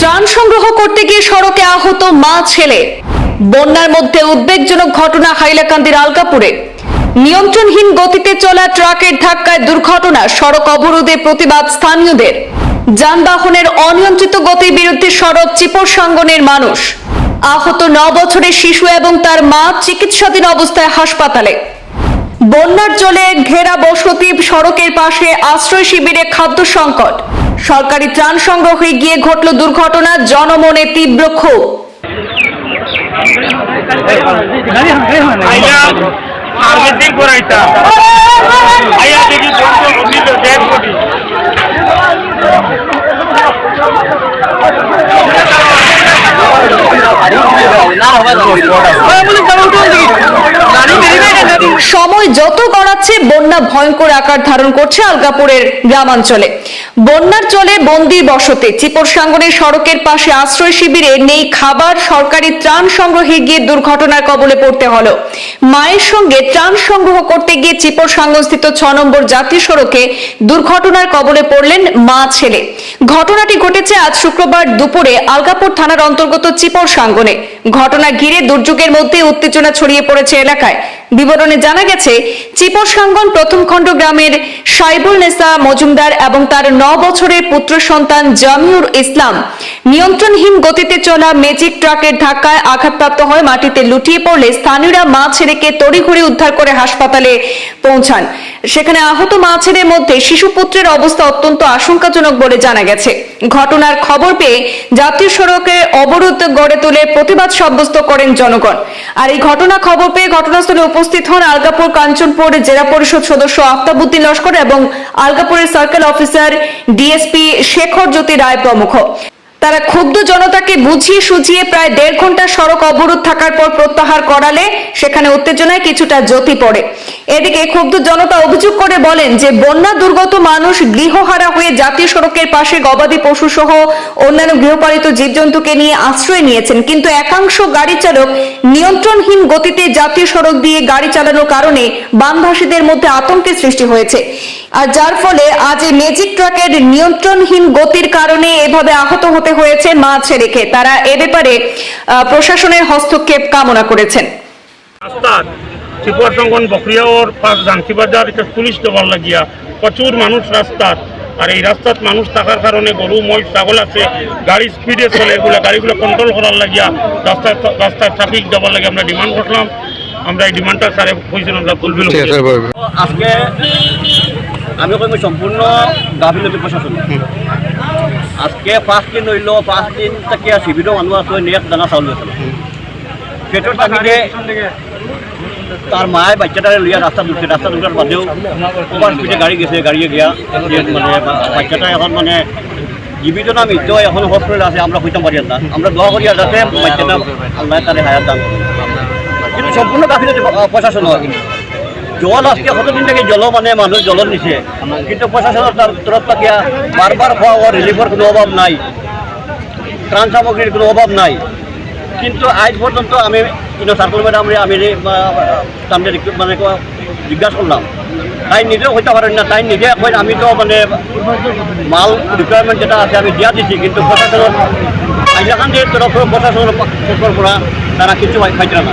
ত্রাণ সংগ্রহ করতে গিয়ে সড়কে আহত মা, ছেলে। বন্যার মধ্যে উদ্বেগজনক ঘটনা হাইলাকান্দির আলকাপুরে। নিয়ন্ত্রণহীন গতিতে চলা ট্রাকের ধাক্কায় দুর্ঘটনা, সড়ক অবরোধে প্রতিবাদ স্থানীয়দের। যানবাহনের অনিয়ন্ত্রিত গতির বিরুদ্ধে সড়ক চিপর সাঙ্গনের মানুষ। আহত ন বছরের শিশু এবং তার মা চিকিৎসাধীন অবস্থায় হাসপাতালে। বন্যার জলে ঘেরা বসতি সড়কের পাশে আশ্রয় শিবিরে খাদ্য সংকট। সরকারি ত্রাণ সংগ্রহে গিয়ে ঘটল দুর্ঘটনা জনমনে তীব্র ক্ষোভ সময় যত গড়াচ্ছে বন্যা ভয়ঙ্কর আকার ধারণ করছে আলগাপুরের গ্রামাঞ্চলে। বন্যার জলে বন্দির বসতে, চিপর সাঙ্গনের সড়কের পাশে আশ্রয় শিবিরে নেই খাবার, সরকারি ত্রাণ সংগ্রহে গিয়ে দুর্ঘটনার কবলে পড়তে হলো। মায়ের সঙ্গে ত্রাণ সংগ্রহ করতে গিয়ে চিপর সাঙ্গনস্থিত ছ নম্বর জাতীয় সড়কে দুর্ঘটনার কবলে পড়লেন মা, ছেলে। ঘটনাটি ঘটেছে আজ শুক্রবার দুপুরে আলগাপুর থানার অন্তর্গত চিপর সাঙ্গনে। ঘটনা ঘিরে দুর্যোগের মধ্যে উত্তেজনা ছড়িয়ে পড়েছে এলাকায়। বিবরণে জানা গেছে, চিপর সাঙ্গন প্রথম খণ্ড গ্রামের সাইবুল নেসা মজুমদার এবং তার ন বছরের পুত্র সন্তান জামিউর ইসলাম নিয়ন্ত্রণহীন গতিতে চলা ম্যাজিক ট্রাকের ধাক্কায় আঘাতপ্রাপ্ত হয় মাটিতে লুটিয়ে পড়লে স্থানীয়রা মা ছেলেকে তড়িঘড়ি উদ্ধার করে হাসপাতালে পৌঁছান। সেখানে আহত মা ছেলের মধ্যে শিশু পুত্রের অবস্থা অত্যন্ত আশঙ্কাজনক বলে জানা গেছে। ঘটনার খবর পেয়ে জাতীয় সড়কে অবরোধ গড়ে তুলে প্রতিবাদ সাব্যস্ত করেন জনগণ। আর এই ঘটনা খবর পেয়ে ঘটনাস্থলে উপস্থিত হন আলগাপুর কাঞ্চনপুর জেলা পরিষদ সদস্য আফতাবুদ্দিন লস্কর এবং আলগাপুরের circle officer DSP Shekhar Jyoti Roy প্রমুখ। তারা ক্ষুব্ধ জনতাকে বুঝিয়ে সুঝিয়ে প্রায় দেড় ঘণ্টা সড়ক অবরোধ থাকার পর প্রত্যাহার করালে সেখানে উত্তেজনায় কিছুটা জ্যোতি পড়ে। এদিকে ক্ষুব্ধ জনতা অভিযোগ করে বলেন যে, বন্যা দুর্গত মানুষ গৃহহারা হয়ে জাতীয় সড়কের পাশে গবাদি পশু সহ অন্যান্য গৃহপালিত জীবজন্তুকে নিয়ে আশ্রয় নিয়েছেন। কিন্তু একাংশ গাড়ি চালক নিয়ন্ত্রণহীন গতিতে জাতীয় সড়ক দিয়ে গাড়ি চালানোর কারণে বানভাসীদের মধ্যে আতঙ্কের সৃষ্টি হয়েছে। আর যার ফলে আজ এই ম্যাজিক ট্রাকের নিয়ন্ত্রণহীন গতির কারণে এভাবে আহত হতে হয়েছে মা ছেলেকে তারা এ ব্যাপারে প্রশাসনের হস্তক্ষেপ কামনা করেছেন। রাস্তার চিপর সঙ্গন বকরিয়াওর পাশ জানকি বাজার এটা পুলিশ দেওয়ার লাগিয়া প্রচুর মানুষ রাস্তার। আর এই রাস্তাত মানুষ থাকার কারণে গরু মহিষ ছাগল আছে গাড়ি স্পিডে চলে। এগুলো গাড়িগুলো কন্ট্রোল করার লাগিয়া রাস্তার রাস্তার ট্রাফিক দেওয়ার লাগে আমরা ডিমান্ড করলাম। আমরা এই ডিমান্ডটা স্যারে কইছেন আমরা ফুলফিল আজকে আমি সম্পূর্ণ গাফিলতি প্রশাসন। আজকে পাঁচ দিন হইল, পাঁচ দিন থেকে শিবিরও মানুষ আছে, নেট দানা চাউল গেছিল পেট্রোল টাকিতে তার মায়ে বাচ্চাটারে লইয়া রাস্তা ঢুকছে রাস্তা ঢুকার বাদেও ওভার স্পিডে গাড়ি গেছে গাড়ি গিয়া মানে বাচ্চাটা এখন মানে জীবিত না মৃত্যু এখন হসপিটাল আছে, আমরা হইতাম পারি না আমরা দোয়া করি যাতে বাচ্চাটা আল্লাহ তারে হায়াত দান কিন্তু সম্পূর্ণ গাফিলতি প্রশাসন হয় জল আজকে কতদিন থেকে জল মানে মানুষ জল নিছে। কিন্তু প্রশাসনের তার তরফ থেকে বারবার খাওয়া রিলিফের কোনো অভাব নাই। ত্রাণ সামগ্রীর কোনো অভাব নাই। কিন্তু আজ পর্যন্ত আমি কিন্তু সার্কুল ম্যাডাম আমি তাদের মানে জিজ্ঞাসা করলাম তাই নিজেও হইতে পারেন না তাই নিজে কই আমি তো মানে মাল রিকোয়ারমেন্ট যেটা আছে আমি দিয়া দিছি, কিন্তু প্রশাসনের হাইলাকান্দির তরফ প্রশাসনের পক্ষের পৰা তারা কিছু পাইছে না।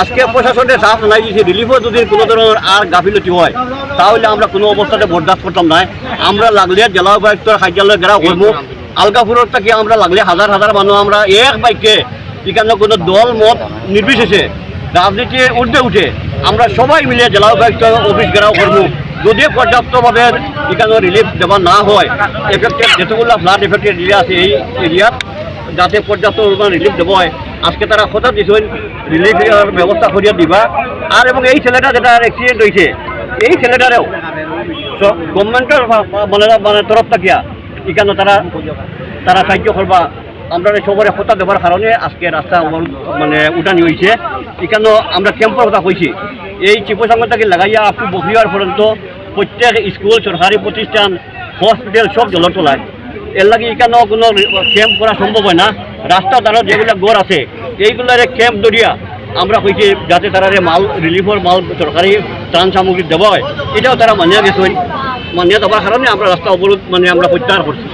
আজকে প্রশাসনের চাপ নাই দিয়েছে রিলিফও যদি কোনো ধরনের আর গাফিলতি হয়, তাহলে আমরা কোনো অবস্থাতে বরদাস্ত করতাম না আমরা লাগলে জেলা উপায়ুক্তর কার্যালয় গেরা করব আলগাপুরের থেকে আমরা লাগলে হাজার হাজার মানুষ, আমরা এক বাইকে এখানে কোনো দল, মত নির্বিশেষে রাজনীতির ঊর্ধ্বে উঠে আমরা সবাই মিলে জেলা উপায়ুক্ত অফিস ঘেরাও করব। যদি পর্যাপ্তভাবে এখানে রিলিফ দেওয়া না হয় এফেক্টেড যেতগুলো ফ্লাড এফেক্টেড এরিয়া আছে এই এরিয়াত যাতে পর্যাপ্ত রিলিফ দেবো হয়। আজকে তারা কথা দিছেন রিলিফ ব্যবস্থা করিয়া দিবা। আর এবং এই ছেলেটা যেটা অ্যাক্সিডেন্ট হয়েছে এই ছেলেটারেও গভর্নমেন্টের মানে মানে তরফ থাকিয়া এখানে তারা তারা সাহায্য করবা আমরা সবরে কথা দেওয়ার কারণে আজকে রাস্তা মানে উঠানি হয়েছে এখানে আমরা ক্যাম্পের কথা কইছি এই চিপসাঙ্গটাকে লাগাইয়া আপনি বকরিয়ার পর্যন্ত প্রত্যেক স্কুল সরকারি প্রতিষ্ঠান হসপিটাল সব জলের তোলায় এর লাগে এখানেও কোনো ক্যাম্প করা সম্ভব হয় না? রাস্তা দ্বারা যেগুলো গড় আছে, এইগুলারে ক্যাম্প দরিয়া আমরা হয়েছি যাতে তারা মাল রিলিফের মাল সরকারি ত্রাণ সামগ্রী দেওয়া হয়। এটাও তারা মানিয়া গেছে মানিয়া দেওয়ার কারণে আমরা রাস্তা অবরোধ মানে আমরা প্রত্যাহার করছি।